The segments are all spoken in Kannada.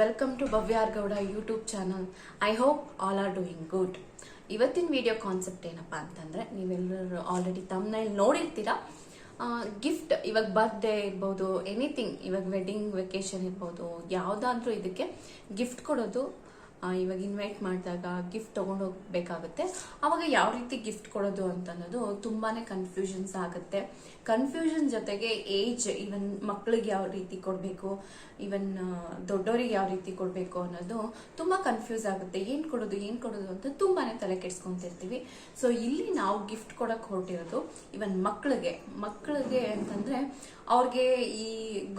Welcome to ಭವ್ಯಾರ್ Gowda YouTube channel I hope all are doing good ಇವತ್ತಿನ ವಿಡಿಯೋ ಕಾನ್ಸೆಪ್ಟ್ ಏನಪ್ಪ ಅಂತಂದ್ರೆ ನೀವೆಲ್ಲರೂ ಆಲ್ರೆಡಿ ತಮ್ಮನೇಲಿ ನೋಡಿರ್ತೀರ? ಗಿಫ್ಟ್ ಇವಾಗ ಬರ್ತ್ಡೇ ಇರ್ಬೋದು ಎನಿಥಿಂಗ್ ಇವಾಗ ವೆಡ್ಡಿಂಗ್ ವೆಕೇಶನ್ ಇರ್ಬೋದು, ಯಾವುದಾದ್ರೂ ಇದಕ್ಕೆ ಗಿಫ್ಟ್ ಕೊಡೋದು ಇವಾಗ ಇನ್ವೈಟ್ ಮಾಡಿದಾಗ ಗಿಫ್ಟ್ ತಗೊಂಡು ಹೋಗ್ಬೇಕಾಗುತ್ತೆ. ಅವಾಗ ಯಾವ ರೀತಿ ಗಿಫ್ಟ್ ಕೊಡೋದು ಅಂತ ಅನ್ನೋದು ತುಂಬಾನೇ ಕನ್ಫ್ಯೂಷನ್ಸ್ ಆಗುತ್ತೆ. ಕನ್ಫ್ಯೂಷನ್ ಜೊತೆಗೆ ಏಜ್ ಇವನ್ ಮಕ್ಕಳಿಗೆ ಯಾವ ರೀತಿ ಕೊಡಬೇಕು ಇವನ್ ದೊಡ್ಡವರಿಗೆ ಯಾವ ರೀತಿ ಕೊಡಬೇಕು ಅನ್ನೋದು ತುಂಬಾ ಕನ್ಫ್ಯೂಸ್ ಆಗುತ್ತೆ. ಏನು ಕೊಡೋದು ಏನು ಕೊಡೋದು ಅಂತ ತುಂಬಾನೇ ತಲೆ ಕೆಡ್ಸ್ಕೊಂತಿರ್ತೀವಿ ಸೊ ಇಲ್ಲಿ ನಾವು ಗಿಫ್ಟ್ ಕೊಡಕ್ ಹೊರಟಿರೋದು ಇವನ್ ಮಕ್ಕಳಿಗೆ ಮಕ್ಕಳಿಗೆ ಅಂತಂದ್ರೆ ಅವ್ರಿಗೆ ಈ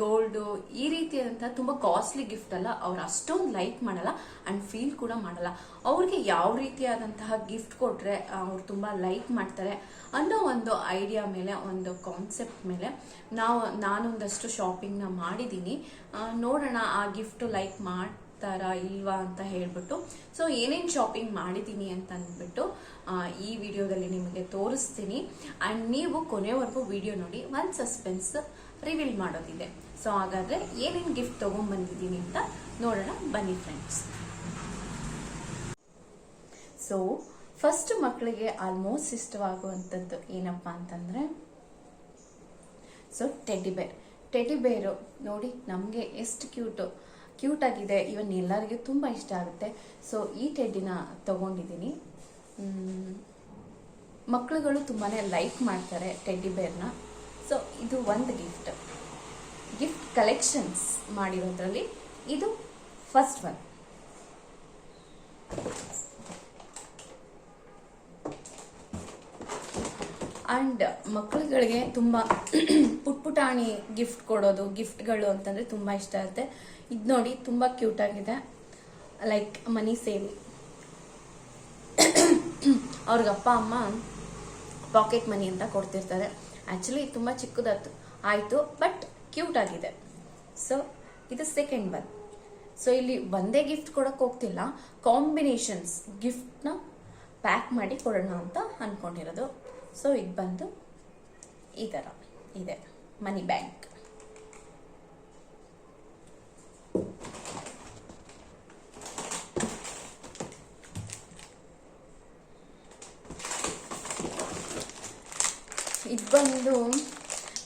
ಗೋಲ್ಡ್ ಈ ರೀತಿಯಾದಂತಹ ತುಂಬಾ ಕಾಸ್ಟ್ಲಿ ಗಿಫ್ಟ್ ಅಲ್ಲ. ಅವ್ರು ಅಷ್ಟೊಂದು ಲೈಕ್ ಮಾಡಲ್ಲ. ಅಂಡ್ ಫೀಲ್ ಕೂಡ ಮಾಡಲ್ಲ. ಅವ್ರಿಗೆ ಯಾವ ರೀತಿಯಾದಂತಹ ಗಿಫ್ಟ್ ಕೊಟ್ಟರೆ ಅವ್ರು ತುಂಬ ಲೈಕ್ ಮಾಡ್ತಾರೆ ಅನ್ನೋ ಒಂದು ಐಡಿಯಾ ಮೇಲೆ, ಒಂದು ಕಾನ್ಸೆಪ್ಟ್ ಮೇಲೆ ನಾವು, ನಾನೊಂದಷ್ಟು ಶಾಪಿಂಗ್ನ ಮಾಡಿದ್ದೀನಿ ನೋಡೋಣ, ಆ ಗಿಫ್ಟ್ ಲೈಕ್ ಮಾಡ್ತಾರಾ ಇಲ್ವಾ ಅಂತ ಹೇಳ್ಬಿಟ್ಟು. ಸೊ ಏನೇನು ಶಾಪಿಂಗ್ ಮಾಡಿದ್ದೀನಿ ಅಂತ ಅಂದ್ಬಿಟ್ಟು ಈ ವಿಡಿಯೋದಲ್ಲಿ ನಿಮಗೆ ತೋರಿಸ್ತೀನಿ. ಅಂಡ್ ನೀವು ಕೊನೆವರೆಗೂ ವಿಡಿಯೋ ನೋಡಿ, ಒಂದು ಸಸ್ಪೆನ್ಸ್ ರಿವೀಲ್ ಮಾಡೋದಿದೆ. ಸೊ ಹಾಗಾದ್ರೆ ಏನೇನು ಗಿಫ್ಟ್ ತಗೊಂಡ್ಬಂದಿದ್ದೀನಿ ಅಂತ ನೋಡೋಣ. ಬನ್ನಿ ಫ್ರೆಂಡ್ಸ್ ಸೊ ಫಸ್ಟ್ ಮಕ್ಕಳಿಗೆ ಆಲ್ಮೋಸ್ಟ್ ಇಷ್ಟವಾಗುವಂಥದ್ದು ಏನಪ್ಪ ಅಂತಂದ್ರೆ ಸೊ ಟೆಡಿ ಬೇರ್ ಟೆಡಿ ಬೇರು ನೋಡಿ ನಮಗೆ ಎಷ್ಟು ಕ್ಯೂಟು ಕ್ಯೂಟ್ ಆಗಿದೆ. ಇವನ್ ಎಲ್ಲರಿಗೂ ತುಂಬ ಇಷ್ಟ ಆಗುತ್ತೆ. ಸೊ ಈ ಟೆಡ್ಡಿನ ತಗೊಂಡಿದ್ದೀನಿ. ಮಕ್ಕಳುಗಳು ತುಂಬಾ ಲೈಕ್ ಮಾಡ್ತಾರೆ ಟೆಡ್ಡಿ ಬೇರ್ನ ಸೊ ಇದು ಒಂದು ಗಿಫ್ಟ್ ಗಿಫ್ಟ್ ಕಲೆಕ್ಷನ್ಸ್ ಮಾಡಿರೋದ್ರಲ್ಲಿ ಇದು ಫಸ್ಟ್ ಒನ್ ಅಂಡ್ ಮಕ್ಕಳುಗಳಿಗೆ ತುಂಬ ಪುಟ್ ಪುಟಾಣಿ ಗಿಫ್ಟ್ ಕೊಡೋದು ಗಿಫ್ಟ್ಗಳು ಅಂತಂದರೆ ತುಂಬ ಇಷ್ಟ ಇರುತ್ತೆ. ಇದು ನೋಡಿ ತುಂಬ ಕ್ಯೂಟಾಗಿದೆ ಲೈಕ್ ಮನಿ ಸೇವ್ ಅವ್ರಿಗೆ ಅಪ್ಪ, ಅಮ್ಮ ಪಾಕೆಟ್ ಮನಿ ಅಂತ ಕೊಡ್ತಿರ್ತಾರೆ. ಆ್ಯಕ್ಚುಲಿ ತುಂಬ ಚಿಕ್ಕದಾಯ್ತು, ಆಯಿತು ಬಟ್ ಕ್ಯೂಟ್ ಆಗಿದೆ. ಸೊ ಇದು ಸೆಕೆಂಡ್ ಒನ್ ಸೊ ಇಲ್ಲಿ ಒಂದೇ ಗಿಫ್ಟ್ ಕೊಡೋಕ್ಕೆ ಹೋಗ್ತಿಲ್ಲ ಕಾಂಬಿನೇಷನ್ಸ್ ಗಿಫ್ಟ್ನ ಪ್ಯಾಕ್ ಮಾಡಿ ಕೊಡೋಣ ಅಂತ ಅನ್ಕೊಂಡಿರೋದು. ಸೊ ಇದು ಬಂದು ಈ ಥರ ಇದೆ. ಮನಿ ಬ್ಯಾಂಕ್ ಇದು ಬಂದು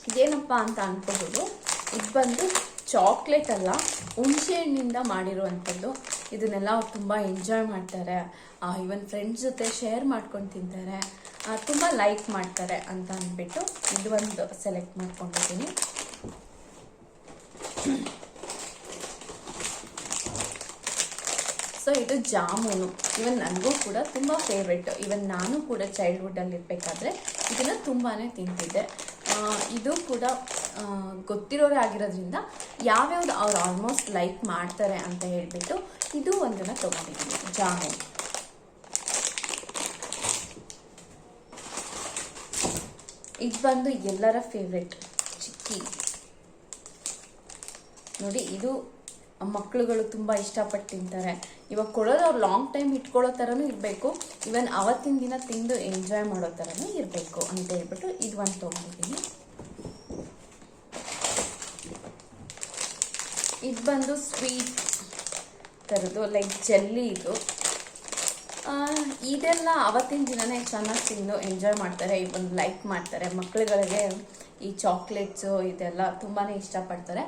ಇದೇನಪ್ಪ ಅಂತ ಅನ್ಕೋಬೋದು. ಇದು ಬಂದು ಚಾಕ್ಲೇಟ್ ಅಲ್ಲ, ಹುಣಸೆ ಹಣ್ಣಿಂದ ಮಾಡಿರುವಂಥದ್ದು. ಇದನ್ನೆಲ್ಲ ತುಂಬ ಎಂಜಾಯ್ ಮಾಡ್ತಾರೆ. ಇವನ್ ಫ್ರೆಂಡ್ಸ್ ಜೊತೆ ಶೇರ್ ಮಾಡ್ಕೊಂಡು ತಿಂತಾರೆ. ತುಂಬ ಲೈಕ್ ಮಾಡ್ತಾರೆ ಅಂತ ಅಂದ್ಬಿಟ್ಟು ಇದು ಒಂದು ಸೆಲೆಕ್ಟ್ ಮಾಡ್ಕೊಂಡಿದ್ದೀನಿ. ಸೊ ಇದು ಜಾಮೂನು. ಇವನ್ ನನಗೂ ಕೂಡ ತುಂಬ ಫೇವ್ರೆಟ್ ಇವನ್ ನಾನು ಕೂಡ ಚೈಲ್ಡ್ಹುಡ್ಡಲ್ಲಿ ಇರಬೇಕಾದ್ರೆ ಇದನ್ನು ತುಂಬಾ ತಿಂತಿದ್ದೆ. ಇದು ಕೂಡ ಗೊತ್ತಿರೋರೇ ಆಗಿರೋದ್ರಿಂದ ಯಾವ್ಯಾವ್ದು ಅವ್ರು ಆಲ್ಮೋಸ್ಟ್ ಲೈಕ್ ಮಾಡ್ತಾರೆ ಅಂತ ಹೇಳ್ಬಿಟ್ಟು ಇದು ಒಂದನ್ನು ತೊಗೊಂಡಿದ್ದೀನಿ. ಜಾಮೂನ್. ಇದು ಬಂದು ಎಲ್ಲರ ಫೇವ್ರೆಟ್ ಚಿಕ್ಕಿ. ನೋಡಿ, ಇದು ಮಕ್ಕಳುಗಳು ತುಂಬ ಇಷ್ಟಪಟ್ಟು ತಿಂತಾರೆ. ಇವಾಗ ಕೊಡೋದು ಅವ್ರು ಲಾಂಗ್ ಟೈಮ್ ಇಟ್ಕೊಳ್ಳೋ ಥರನೂ ಇರಬೇಕು. ಇವನ್ ಅವತ್ತಿನ ದಿನ ತಿಂದು ಎಂಜಾಯ್ ಮಾಡೋ ಥರನೂ ಇರಬೇಕು ಅಂತ ಹೇಳ್ಬಿಟ್ಟು ಇದು ಒಂದು ತೊಗೊಂಡಿದ್ದೀನಿ. ಇದು ಬಂದು ಸ್ವೀಟ್ ಥರದ್ದು ಲೈಕ್ ಜೆಲ್ಲಿ ಇದು. ಇದೆಲ್ಲ ಅವತ್ತಿನ ದಿನನೇ ಚೆನ್ನಾಗಿ ತಿಂದು ಎಂಜಾಯ್ ಮಾಡ್ತಾರೆ ಈ ಒಂದು ಲೈಕ್ ಮಾಡ್ತಾರೆ. ಮಕ್ಕಳುಗಳಿಗೆ ಈ ಚಾಕ್ಲೇಟ್ಸು ಇದೆಲ್ಲ ತುಂಬಾ ಇಷ್ಟಪಡ್ತಾರೆ.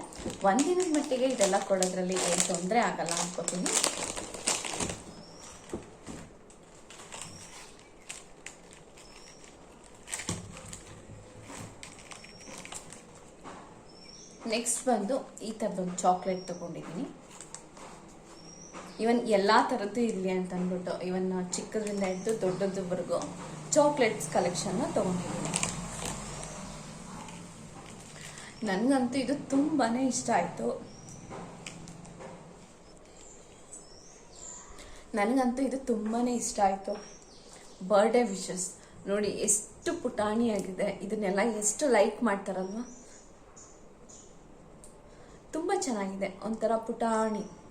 ಒಂದಿನದ ಮಟ್ಟಿಗೆ ಇದೆಲ್ಲ ಕೊಡೋದ್ರಲ್ಲಿ ಏನು ತೊಂದರೆ ಆಗಲ್ಲ ಅನ್ಕೋತೀನಿ. ನೆಕ್ಸ್ಟ್ ಬಂದು ಈ ಥರದೊಂದು ಚಾಕ್ಲೇಟ್ ತೊಗೊಂಡಿದ್ದೀನಿ. ಇವನ್ ಎಲ್ಲಾ ಥರದ್ದು ಇರಲಿ ಅಂತ ಅಂದ್ಬಿಟ್ಟು ಇವನ್ ಚಿಕ್ಕದ್ರಿಂದ ಹಿಡಿದು ದೊಡ್ಡದವರೆಗೂ ಚಾಕ್ಲೇಟ್ಸ್ ಕಲೆಕ್ಷನ್ನ ತಗೊಂಡಿದ್ದೀನಿ. ನನಗಂತೂ ಇದು ತುಂಬಾನೇ ಇಷ್ಟ ಆಯ್ತು. ನನಗಂತೂ ಇದು ತುಂಬಾನೇ ಇಷ್ಟ ಆಯ್ತು. ಬರ್ಡೇ ವಿಶಸ್ ನೋಡಿ, ಎಷ್ಟು ಪುಟಾಣಿಯಾಗಿದೆ. ಇದನ್ನೆಲ್ಲ ಎಷ್ಟು ಲೈಕ್ ಮಾಡ್ತಾರಲ್ವಾ? ತುಂಬಾ ಚೆನ್ನಾಗಿದೆ. ಒಂಥರ ಪುಟಾಣಿ.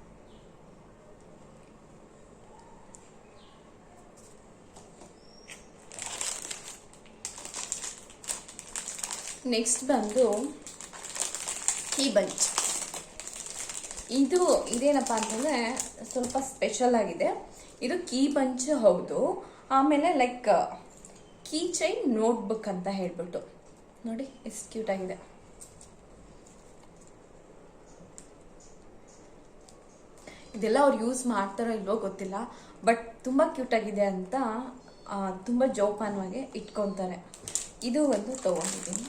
ನೆಕ್ಸ್ಟ್ ಬಂದು ಈ ಬಂಚ್ ಇದು ಇದೇನಪ್ಪ ಅಂತಂದರೆ ಸ್ವಲ್ಪ ಸ್ಪೆಷಲ್ ಆಗಿದೆ. ಇದು ಕೀ ಬಂಚ್ ಹೌದು. ಆಮೇಲೆ ಲೈಕ್ ಕೀ ಚೈನ್ ನೋಟ್ಬುಕ್ ಅಂತ ಹೇಳ್ಬಿಟ್ಟು. ನೋಡಿ, ಎಷ್ಟು ಕ್ಯೂಟ್ ಆಗಿದೆ. ಇದೆಲ್ಲ ಅವ್ರು ಯೂಸ್ ಮಾಡ್ತಾರೋ ಇಲ್ವೋ ಗೊತ್ತಿಲ್ಲ. ಬಟ್ ತುಂಬ ಕ್ಯೂಟ್ ಆಗಿದೆ ಅಂತ ತುಂಬ ಜೋಪಾನವಾಗಿ ಇಟ್ಕೊತಾರೆ. ಇದು ಒಂದು ತಗೊಂಡಿದ್ದೀನಿ.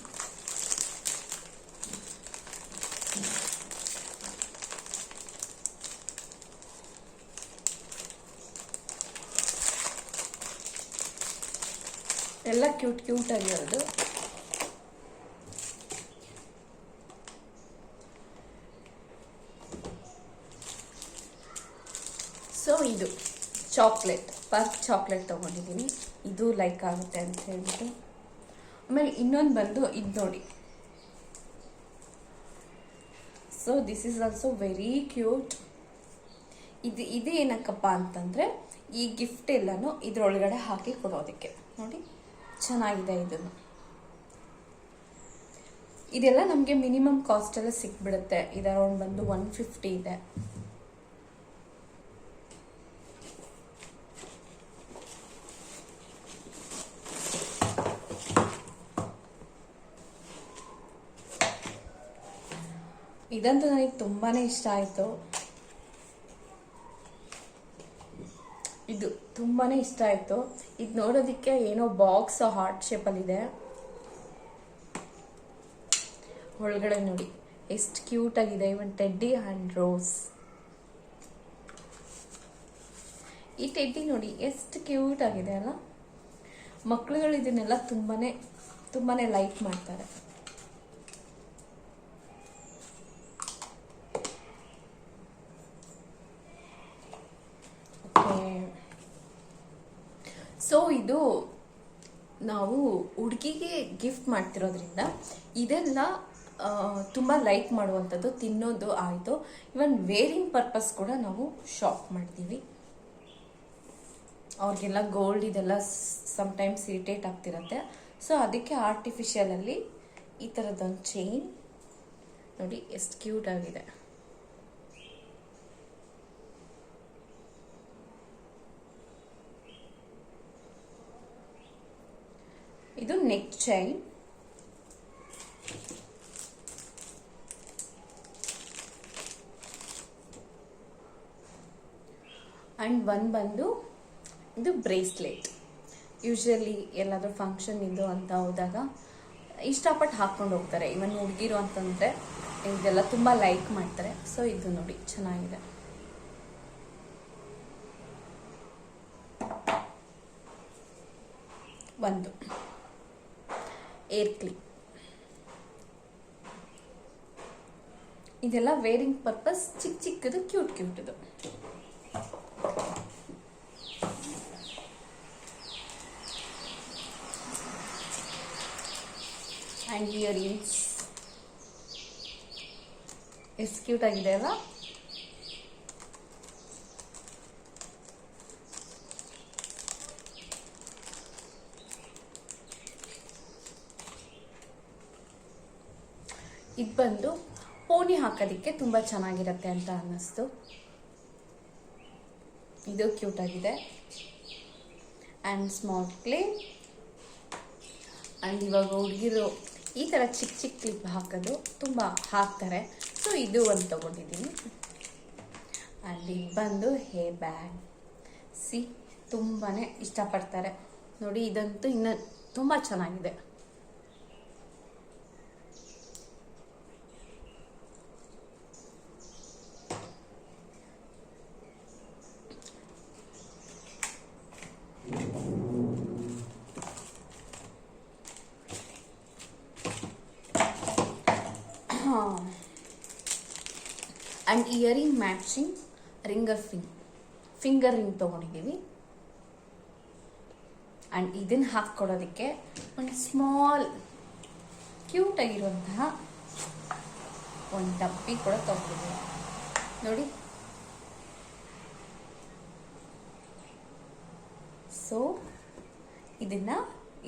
ಎಲ್ಲ ಕ್ಯೂಟ್ ಕ್ಯೂಟ್ ಆಗಿರೋದು ಸೊ ಇದು ಚಾಕ್ಲೇಟ್ ಫಸ್ಟ್ ಚಾಕ್ಲೇಟ್ ತೊಗೊಂಡಿದ್ದೀನಿ. ಇದು ಲೈಕ್ ಆಗುತ್ತೆ ಅಂತ ಹೇಳ್ಬಿಟ್ಟು. ಆಮೇಲೆ ಇನ್ನೊಂದು ಬಂದು ಇದು ನೋಡಿ. So this is also very cute ಇದು ಇದು ಏನಕ್ಕಪ್ಪ ಅಂತಂದರೆ ಈ ಗಿಫ್ಟ್ ಎಲ್ಲನೂ ಇದರೊಳಗಡೆ ಹಾಕಿ ಕೊಡೋದಕ್ಕೆ. ನೋಡಿ. ಚೆನ್ನಾಗಿದೆ ಇದು ಇದೆಲ್ಲ ನಮಗೆ ಮಿನಿಮಮ್ ಕಾಸ್ಟೆಲ್ಲ ಸಿಕ್ಬಿಡುತ್ತೆ. ಇದು ಅರೌಂಡ್ ಬಂದು ಒನ್ ಫಿಫ್ಟಿ ಇದೆ. ಇದಂತೂ ನನಗೆ ತುಂಬಾ ಇಷ್ಟ ಆಯಿತು. ಇದು ತುಂಬಾನೇ ಇಷ್ಟ ಆಯಿತು. ಇದು ನೋಡೋದಕ್ಕೆ ಏನೋ ಬಾಕ್ಸ್ ಹಾರ್ಟ್ ಶೇಪಲ್ಲಿದೆ ಒಳಗಡೆ ನೋಡಿ. ಎಷ್ಟು ಕ್ಯೂಟ್ ಆಗಿದೆ. ಇವನ್ ಟೆಡ್ಡಿ ಆ್ಯಂಡ್ ರೋಸ್. ಈ ಟೆಡ್ಡಿ ನೋಡಿ ಎಷ್ಟು ಕ್ಯೂಟ್ ಆಗಿದೆ ಅಲ್ಲ. ಮಕ್ಕಳುಗಳು ಇದನ್ನೆಲ್ಲ ತುಂಬಾನೇ ತುಂಬಾನೇ ಲೈಕ್ ಮಾಡ್ತಾರೆ ಸೊ ಇದು ನಾವು ಹುಡುಗಿಗೆ ಗಿಫ್ಟ್ ಮಾಡ್ತಿರೋದ್ರಿಂದ ಇದೆಲ್ಲ ತುಂಬ ಲೈಕ್ ಮಾಡುವಂಥದ್ದು, ತಿನ್ನೋದು ಆಯಿತು. ಇವನ್ ವೇರಿಂಗ್ ಪರ್ಪಸ್ ಕೂಡ ನಾವು ಶಾಪ್ ಮಾಡ್ತೀವಿ. ಅವ್ರಿಗೆಲ್ಲ ಗೋಲ್ಡ್ ಇದೆಲ್ಲ ಸಮಟೈಮ್ಸ್ ಇರಿಟೇಟ್ ಆಗ್ತಿರತ್ತೆ. ಸೊ ಅದಕ್ಕೆ ಆರ್ಟಿಫಿಷಿಯಲಲ್ಲಿ ಈ ಥರದ್ದೊಂದು ಚೈನ್ ನೋಡಿ, ಎಷ್ಟು ಕ್ಯೂಟ್ ಆಗಿದೆ. ಇದು ನೆಕ್ ಚೈನ್ ಆ್ಯಂಡ್ ಒನ್ ಬಂದು ಇದು ಬ್ರೇಸ್ಲೆಟ್ ಯೂಶ್ವಲಿ ಎಲ್ಲಾದರೂ ಫಂಕ್ಷನ್ ಇದು ಅಂತ ಹೋದಾಗ ಇಷ್ಟಪಟ್ಟು ಹಾಕ್ಕೊಂಡು ಹೋಗ್ತಾರೆ. ಇವನ್ ಹುಡುಗಿರು ಅಂತಂದರೆ ಇದೆಲ್ಲ ತುಂಬ ಲೈಕ್ ಮಾಡ್ತಾರೆ. ಸೊ ಇದು ನೋಡಿ, ಚೆನ್ನಾಗಿದೆ. ಒಂದು. ಏರ್ ಕ್ಲಿಪ್ ಇದೆಲ್ಲ ವೇರಿಂಗ್ ಪರ್ಪಸ್ ಚಿಕ್ಕ ಚಿಕ್ಕದು ಕ್ಯೂಟ್ ಕ್ಯೂಟದು ಆ್ಯಂಡ್ ಇಯರಿಂಗ್ಸ್ ಎಷ್ಟು ಕ್ಯೂಟ್ ಆಗಿದೆ ಅಲ್ಲ ಇದು ಬಂದು ಪೋನಿ ಹಾಕೋದಕ್ಕೆ ತುಂಬ ಚೆನ್ನಾಗಿರುತ್ತೆ ಅಂತ ಅನ್ನಿಸ್ತು. ಇದು ಕ್ಯೂಟ್ ಆಗಿದೆ. ಆ್ಯಂಡ್ ಸ್ಮಾಲ್ ಕ್ಲಿಪ್ ಆ್ಯಂಡ್ ಇವಾಗ ಹುಡುಗಿರು ಈ ಥರ ಚಿಕ್ಕ ಚಿಕ್ಕ ಕ್ಲಿಪ್ ಹಾಕೋದು ತುಂಬ ಹಾಕ್ತಾರೆ. ಸೊ ಇದು ಒಂದು ತೊಗೊಂಡಿದ್ದೀನಿ. ಆ್ಯಂಡ್ ಇದು ಬಂದು ಹೇ ಬ್ಯಾಗ್. ಸಿ ತುಂಬಾ ಇಷ್ಟಪಡ್ತಾರೆ. ನೋಡಿ, ಇದಂತೂ ಇನ್ನೂ ತುಂಬ ಚೆನ್ನಾಗಿದೆ ಆ್ಯಂಡ್ ಇಯರಿಂಗ್ ಮ್ಯಾಚಿಂಗ್ ರಿಂಗರ್ ಫಿಂಗ್ ಫಿಂಗರ್ ರಿಂಗ್ ತೊಗೊಂಡಿದ್ದೀವಿ. ಆ್ಯಂಡ್ ಇದನ್ನು ಹಾಕ್ಕೊಡೋದಕ್ಕೆ ಒಂದು ಸ್ಮಾಲ್ ಕ್ಯೂಟ್ ಆಗಿರುವಂತಹ ಒಂದು ಡಬ್ಬಿ ಕೂಡ ತೊಗೊಂಡಿದ್ದೀವಿ. ನೋಡಿ. ಸೊ ಇದನ್ನು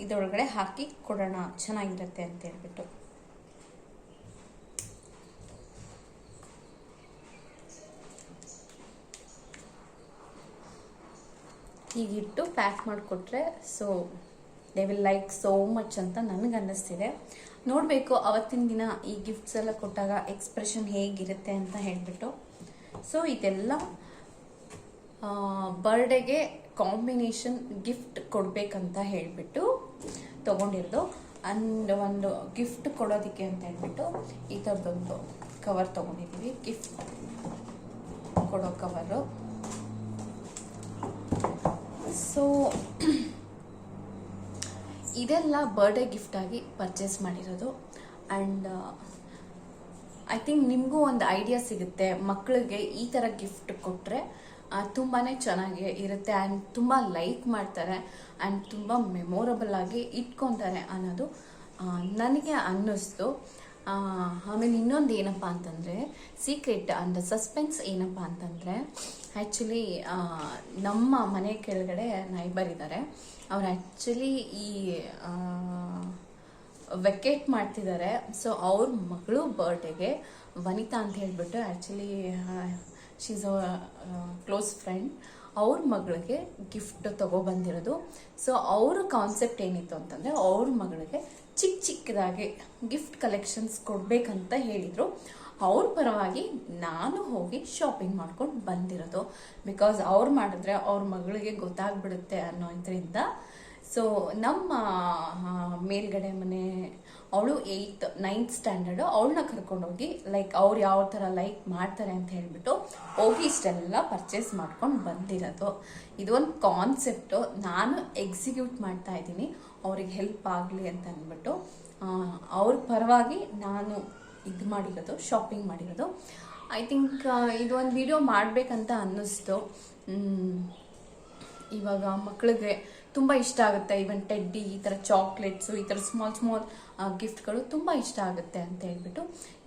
ಇದರೊಳಗಡೆ ಹಾಕಿ ಕೊಡೋಣ. ಚೆನ್ನಾಗಿರುತ್ತೆ ಅಂತ ಹೇಳ್ಬಿಟ್ಟು ಹೀಗಿಟ್ಟು ಪ್ಯಾಕ್ ಮಾಡಿಕೊಟ್ರೆ so they will like so much ಅಂತ ನನಗೆ ಅನ್ನಿಸ್ತಿದೆ ನೋಡಬೇಕು ಅವತ್ತಿನ ದಿನ ಈ ಗಿಫ್ಟ್ಸ್ ಎಲ್ಲ ಕೊಟ್ಟಾಗ ಎಕ್ಸ್ಪ್ರೆಷನ್ ಹೇಗಿರುತ್ತೆ ಅಂತ ಹೇಳಿಬಿಟ್ಟು. ಸೊ ಇದೆಲ್ಲ ಬರ್ಡೇಗೆ ಕಾಂಬಿನೇಷನ್ ಗಿಫ್ಟ್ ಕೊಡಬೇಕಂತ ಹೇಳಿಬಿಟ್ಟು ತೊಗೊಂಡಿರೋದು. ಅಂಡ್ ಒಂದು ಗಿಫ್ಟ್ ಕೊಡೋದಕ್ಕೆ ಅಂತ ಹೇಳ್ಬಿಟ್ಟು ಈ ಥರದೊಂದು ಕವರ್ ತೊಗೊಂಡಿದ್ದೀವಿ. ಗಿಫ್ಟ್ ಕೊಡೋ ಕವರು ಸೊ ಇದೆಲ್ಲ ಬರ್ಡೇ ಗಿಫ್ಟಾಗಿ ಪರ್ಚೇಸ್ ಮಾಡಿರೋದು. ಆ್ಯಂಡ್ ಐ ಥಿಂಕ್ ನಿಮಗೂ ಒಂದು ಐಡಿಯಾ ಸಿಗುತ್ತೆ. ಮಕ್ಕಳಿಗೆ ಈ ಥರ ಗಿಫ್ಟ್ ಕೊಟ್ಟರೆ ತುಂಬಾ ಚೆನ್ನಾಗಿ ಇರುತ್ತೆ ಆ್ಯಂಡ್ ತುಂಬ ಲೈಕ್ ಮಾಡ್ತಾರೆ ಆ್ಯಂಡ್ ತುಂಬ ಮೆಮೊರಬಲ್ ಆಗಿ ಇಟ್ಕೊತಾರೆ ಅನ್ನೋದು ನನಗೆ ಅನ್ನಿಸ್ತು. ಆಮೇಲೆ ಇನ್ನೊಂದು ಏನಪ್ಪ ಅಂತಂದರೆ ಸೀಕ್ರೆಟ್ ಅಂದರೆ ಸಸ್ಪೆನ್ಸ್ ಏನಪ್ಪ ಅಂತಂದರೆ ಆ್ಯಕ್ಚುಲಿ ನಮ್ಮ ಮನೆ ಕೆಳಗಡೆ ನೈಬರ್ ಇದ್ದಾರೆ ಅವ್ರು ಆ್ಯಕ್ಚುಲಿ ಈ ವೆಕೇಟ್ ಮಾಡ್ತಿದ್ದಾರೆ ಸೊ ಅವ್ರ ಮಗಳು ಬರ್ಡೇಗೆ ವನಿತಾ ಅಂತ ಹೇಳಿಬಿಟ್ಟು ಆ್ಯಕ್ಚುಲಿ ಶೀಸ್ ಕ್ಲೋಸ್ ಫ್ರೆಂಡ್ ಅವ್ರ ಮಗಳಿಗೆ ಗಿಫ್ಟ್ ತಗೊಬಂದಿರೋದು. ಸೊ ಅವ್ರ ಕಾನ್ಸೆಪ್ಟ್ ಏನಿತ್ತು ಅಂತಂದರೆ ಅವ್ರ ಮಗಳಿಗೆ ಚಿಕ್ಕ ಚಿಕ್ಕದಾಗಿ ಗಿಫ್ಟ್ ಕಲೆಕ್ಷನ್ಸ್ ಕೊಡಬೇಕಂತ ಹೇಳಿದರು. ಅವ್ರ ಪರವಾಗಿ ನಾನು ಹೋಗಿ ಶಾಪಿಂಗ್ ಮಾಡ್ಕೊಂಡು ಬಂದಿರೋದು. ಬಿಕಾಸ್ ಅವ್ರು ಮಾಡಿದ್ರೆ ಅವ್ರ ಮಗಳಿಗೆ ಗೊತ್ತಾಗ್ಬಿಡುತ್ತೆ ಅನ್ನೋ ಇದರಿಂದ. ಸೊ ನಮ್ಮ ಮೇಲ್ಗಡೆ ಮನೆ ಅವಳು ಏಯ್ತ್ ನೈನ್ತ್ ಸ್ಟ್ಯಾಂಡರ್ಡ್ ಅವಳನ್ನ ಕರ್ಕೊಂಡೋಗಿ ಲೈಕ್ ಅವ್ರು ಯಾವ ಥರ ಲೈಕ್ ಮಾಡ್ತಾರೆ ಅಂತ ಹೇಳ್ಬಿಟ್ಟು ಹೋಗಿ ಇಷ್ಟೆಲ್ಲ ಪರ್ಚೇಸ್ ಮಾಡ್ಕೊಂಡು ಬಂದಿರೋದು. ಇದೊಂದು ಕಾನ್ಸೆಪ್ಟು ನಾನು ಎಕ್ಸಿಕ್ಯೂಟ್ ಮಾಡ್ತಾ ಇದ್ದೀನಿ. ಅವ್ರಿಗೆ ಹೆಲ್ಪ್ ಆಗಲಿ ಅಂತ ಅಂದ್ಬಿಟ್ಟು ಅವ್ರ ಪರವಾಗಿ ನಾನು ಇದು ಮಾಡಿರೋದು ಶಾಪಿಂಗ್ ಮಾಡಿರೋದು. ಐ ಥಿಂಕ್ ಒಂದು ವಿಡಿಯೋ ಮಾಡಬೇಕಂತ ಅನ್ನಿಸ್ತು. ಇವಾಗ ಮಕ್ಕಳಿಗೆ ತುಂಬ ಇಷ್ಟ ಆಗುತ್ತೆ. ಈವನ್ ಟೆಡ್ಡಿ ಈ ಥರ ಚಾಕ್ಲೇಟ್ಸು ಈ ಥರ ಸ್ಮಾಲ್ ಸ್ಮಾಲ್ ಗಿಫ್ಟ್ಗಳು ತುಂಬ ಇಷ್ಟ ಆಗುತ್ತೆ ಅಂತ ಹೇಳ್ಬಿಟ್ಟು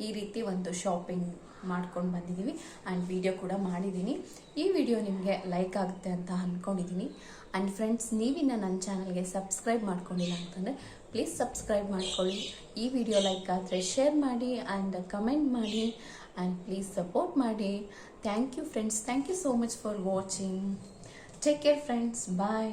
ಈ ರೀತಿ ಒಂದು ಶಾಪಿಂಗ್ ಮಾಡ್ಕೊಂಡು ಬಂದಿದ್ದೀವಿ ಆ್ಯಂಡ್ ವಿಡಿಯೋ ಕೂಡ ಮಾಡಿದ್ದೀನಿ ಈ ವಿಡಿಯೋ ನಿಮಗೆ ಲೈಕ್ ಆಗುತ್ತೆ ಅಂತ ಅಂದ್ಕೊಂಡಿದ್ದೀನಿ ಆ್ಯಂಡ್ ಫ್ರೆಂಡ್ಸ್, ನೀವಿನ್ನ ನನ್ನ ಚಾನಲ್ಗೆ ಸಬ್ಸ್ಕ್ರೈಬ್ ಮಾಡ್ಕೊಂಡಿಲ್ಲ ಅಂತಂದರೆ ಪ್ಲೀಸ್ ಸಬ್ಸ್ಕ್ರೈಬ್ ಮಾಡ್ಕೊಳ್ಳಿ. ಈ ವಿಡಿಯೋ ಲೈಕ್ ಆದರೆ ಶೇರ್ ಮಾಡಿ ಆ್ಯಂಡ್ ಕಮೆಂಟ್ ಮಾಡಿ ಆ್ಯಂಡ್ ಪ್ಲೀಸ್ ಸಪೋರ್ಟ್ ಮಾಡಿ. Thank you friends. Thank you so much for watching. Take care friends. Bye.